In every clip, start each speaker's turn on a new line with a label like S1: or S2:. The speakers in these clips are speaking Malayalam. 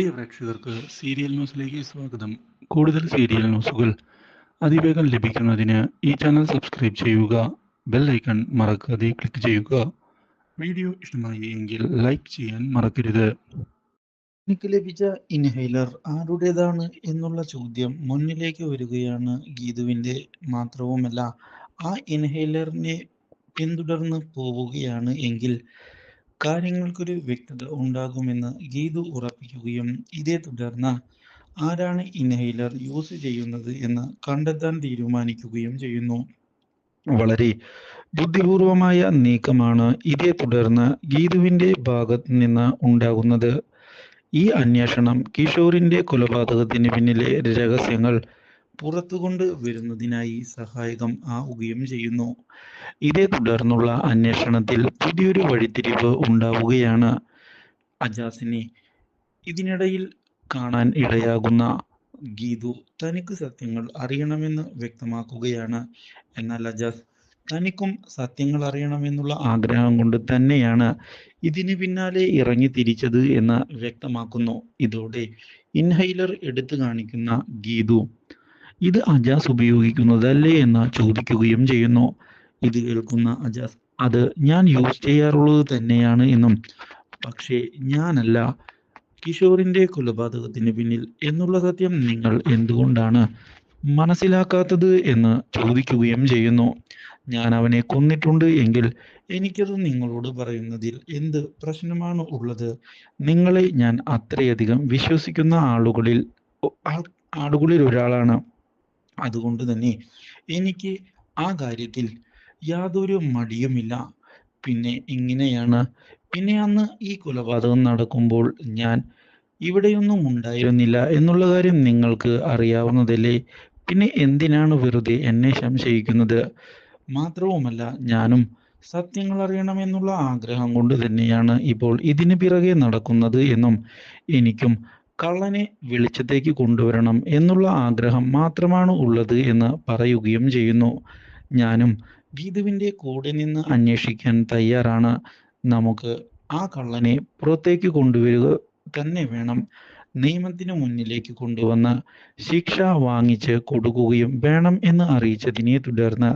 S1: പ്രിയ പ്രേക്ഷകർക്ക് സീരിയൽ ന്യൂസിലേക്ക് സ്വാഗതം. കൂടുതൽ സീരിയൽ ന്യൂസുകൾ അതിവേഗം ലഭിക്കുന്നതിന് ഈ ചാനൽ സബ്സ്ക്രൈബ് ചെയ്യുക ബെൽ ഐക്കൺ മറക്കാതെ ക്ലിക്ക് ചെയ്യുക. വീഡിയോ ഇഷ്ടമായി എങ്കിൽ ലൈക്ക് ചെയ്യാൻ മറക്കരുത്.
S2: എനിക്ക് ലഭിച്ച ഇൻഹൈലർ ആരുടേതാണ് എന്നുള്ള ചോദ്യം മുന്നിലേക്ക് വരികയാണ് ഗീതുവിന്റെ മാത്രവുമല്ല. ആ ഇൻഹൈലറിനെ പിന്തുടർന്ന് പോവുകയാണ് എങ്കിൽ കാര്യങ്ങൾക്കൊരു വ്യക്തത ഉണ്ടാകുമെന്ന് ഗീതു ഉറപ്പിക്കുകയും ഇതേ തുടർന്ന് ആരാണ് ഇൻഹെയിലർ യൂസ് ചെയ്യുന്നത് എന്ന് കണ്ടെത്താൻ തീരുമാനിക്കുകയും ചെയ്യുന്നു. വളരെ ബുദ്ധിപൂർവമായ നീക്കമാണ് ഇതേ തുടർന്ന് ഗീതുവിന്റെ ഭാഗത്ത് നിന്ന് ഉണ്ടാകുന്നത്. ഈ അന്വേഷണം കിഷോറിന്റെ കൊലപാതകത്തിന് പിന്നിലെ രഹസ്യങ്ങൾ പുറത്തു കൊണ്ട് വരുന്നതിനായി സഹായകം ആവുകയും ചെയ്യുന്നു. ഇതേ തുടർന്നുള്ള അന്വേഷണത്തിൽ പുതിയൊരു വഴിത്തിരിവ് ഉണ്ടാവുകയാണ്. അജാസിനെ ഇതിനിടയിൽ കാണാൻ ഇടയാകുന്ന ഗീതു തനിക്ക് സത്യങ്ങൾ അറിയണമെന്ന് വ്യക്തമാക്കുകയാണ്. എന്നാൽ അജാസ് തനിക്കും സത്യങ്ങൾ അറിയണമെന്നുള്ള ആഗ്രഹം കൊണ്ട് തന്നെയാണ് ഇതിന് പിന്നാലെ ഇറങ്ങി തിരിച്ചത് എന്ന് വ്യക്തമാക്കുന്നു. ഇതോടെ ഇൻഹൈലർ എടുത്തു കാണിക്കുന്ന ഗീതു ഇത് അജാസ് ഉപയോഗിക്കുന്നതല്ലേ എന്ന് ചോദിക്കുകയും ചെയ്യുന്നു. ഇത് കേൾക്കുന്ന അജാസ് അത് ഞാൻ യൂസ് ചെയ്യാറുള്ളത് തന്നെയാണ് എന്നും. പക്ഷേ ഞാനല്ല. കിഷോറിന്റെ കൊലപാതകത്തിന് പിന്നിൽ എന്നുള്ള സത്യം നിങ്ങൾ എന്തുകൊണ്ടാണ് മനസ്സിലാക്കാത്തത് എന്ന് ചോദിക്കുകയും ചെയ്യുന്നു. ഞാൻ അവനെ കൊന്നിട്ടുണ്ട് എങ്കിൽ എനിക്കത് നിങ്ങളോട് പറയുന്നതിൽ എന്ത് പ്രശ്നമാണ് ഉള്ളത്? നിങ്ങളെ ഞാൻ അത്രയധികം വിശ്വസിക്കുന്ന ആളുകളിൽ ആളുകളിൽ ഒരാളാണ്. അതുകൊണ്ട് തന്നെ എനിക്ക് ആ കാര്യത്തിൽ യാതൊരു മടിയുമില്ല. പിന്നെ ഇങ്ങനെയാണ്. പിന്നെ അന്ന് ഈ കൊലപാതകം നടക്കുമ്പോൾ ഞാൻ ഇവിടെയൊന്നും ഉണ്ടായിരുന്നില്ല എന്നുള്ള കാര്യം നിങ്ങൾക്ക് അറിയാവുന്നതല്ലേ? പിന്നെ എന്തിനാണ് വെറുതെ എന്നെ സംശയിക്കുന്നത്? മാത്രവുമല്ല ഞാനും സത്യങ്ങൾ അറിയണമെന്നുള്ള ആഗ്രഹം കൊണ്ട് തന്നെയാണ് ഇപ്പോൾ ഇതിന് പിറകെ നടക്കുന്നത് എന്നും എനിക്കും കള്ളനെ വെളിച്ചത്തേക്ക് കൊണ്ടുവരണം എന്നുള്ള ആഗ്രഹം മാത്രമാണ് ഉള്ളത് എന്ന് പറയുകയും ചെയ്യുന്നു. ഞാനും ഗീതുവിന്റെ കൂടെ നിന്ന് അന്വേഷിക്കാൻ തയ്യാറാണ്. നമുക്ക് ആ കള്ളനെ പുറത്തേക്ക് കൊണ്ടുവരിക തന്നെ വേണം. നിയമത്തിന് മുന്നിലേക്ക് കൊണ്ടുവന്ന് ശിക്ഷ വാങ്ങിച്ച് കൊടുക്കുകയും വേണം എന്ന് അറിയിച്ചതിനെ തുടർന്ന്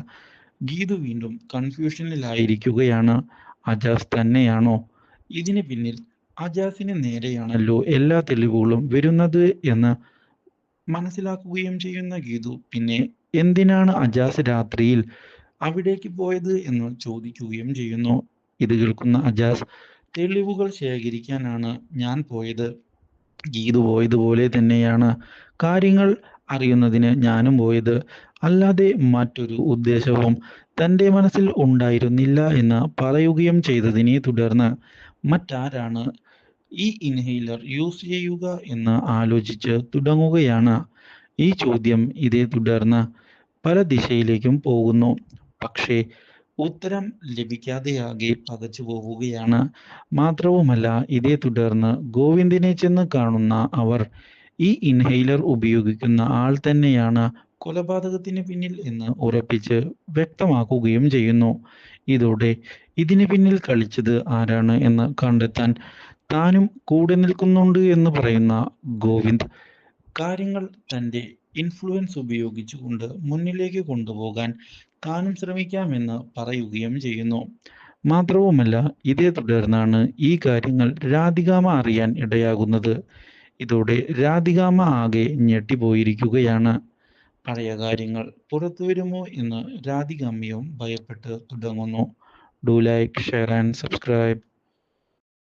S2: ഗീതു വീണ്ടും കൺഫ്യൂഷനിലായിരിക്കുകയാണ് അജാസ് തന്നെയാണോ? ഇതിന് പിന്നിൽ അജാസിന് നേരെയാണല്ലോ എല്ലാ തെളിവുകളും വരുന്നത് എന്ന് മനസ്സിലാക്കുകയും ചെയ്യുന്ന ഗീതു പിന്നെ എന്തിനാണ് അജാസ് രാത്രിയിൽ അവിടേക്ക് പോയത് എന്ന് ചോദിക്കുകയും ചെയ്യുന്നു. ഇത് കേൾക്കുന്ന അജാസ് തെളിവുകൾ ശേഖരിക്കാനാണ് ഞാൻ പോയത്. ഗീതു പോയതുപോലെ തന്നെയാണ് കാര്യങ്ങൾ അറിയുന്നതിന് ഞാനും പോയത്. അല്ലാതെ മറ്റൊരു ഉദ്ദേശവും തന്റെ മനസ്സിൽ ഉണ്ടായിരുന്നില്ല എന്ന് പറയുകയും ചെയ്തതിനെ തുടർന്ന് മറ്റാരാണ് ഈ ഇൻഹെയിലർ യൂസ് ചെയ്യുക എന്ന് ആലോചിച്ച് തുടങ്ങുകയാണ്. ഈ ചോദ്യം ഇതേ തുടർന്ന് പല ദിശയിലേക്കും പോകുന്നു. പക്ഷേ ഉത്തരം ലഭിക്കാതെയാകെ പകച്ചു പോവുകയാണ്. മാത്രവുമല്ല ഇതേ തുടർന്ന് ഗോവിന്ദിനെ ചെന്ന് കാണുന്ന അവർ ഈ ഇൻഹെയിലർ ഉപയോഗിക്കുന്ന ആൾ തന്നെയാണ് കൊലപാതകത്തിന് പിന്നിൽ എന്ന് ഉറപ്പിച്ച് വ്യക്തമാക്കുകയും ചെയ്യുന്നു. ഇതോടെ ഇതിന് പിന്നിൽ കളിച്ചത് ആരാണ് എന്ന് കണ്ടെത്താൻ താനും കൂടെ നിൽക്കുന്നുണ്ട് എന്ന് പറയുന്ന ഗോവിന്ദ് കാര്യങ്ങൾ തന്റെ ഇൻഫ്ലുവൻസ് ഉപയോഗിച്ചുകൊണ്ട് മുന്നിലേക്ക് കൊണ്ടുപോകാൻ താനും ശ്രമിക്കാമെന്ന് പറയുകയും ചെയ്യുന്നു. മാത്രവുമല്ല ഇതേ തുടർന്നാണ് ഈ കാര്യങ്ങൾ രാധികാമ അറിയാൻ ഇടയാകുന്നത്. ഇതോടെ രാധികാമ ആകെ ഞെട്ടിപ്പോയിരിക്കുകയാണ്. പഴയ കാര്യങ്ങൾ പുറത്തു വരുമോ എന്ന് രാധികാമ്മയും ഭയപ്പെട്ട് തുടങ്ങുന്നു. Do like share and subscribe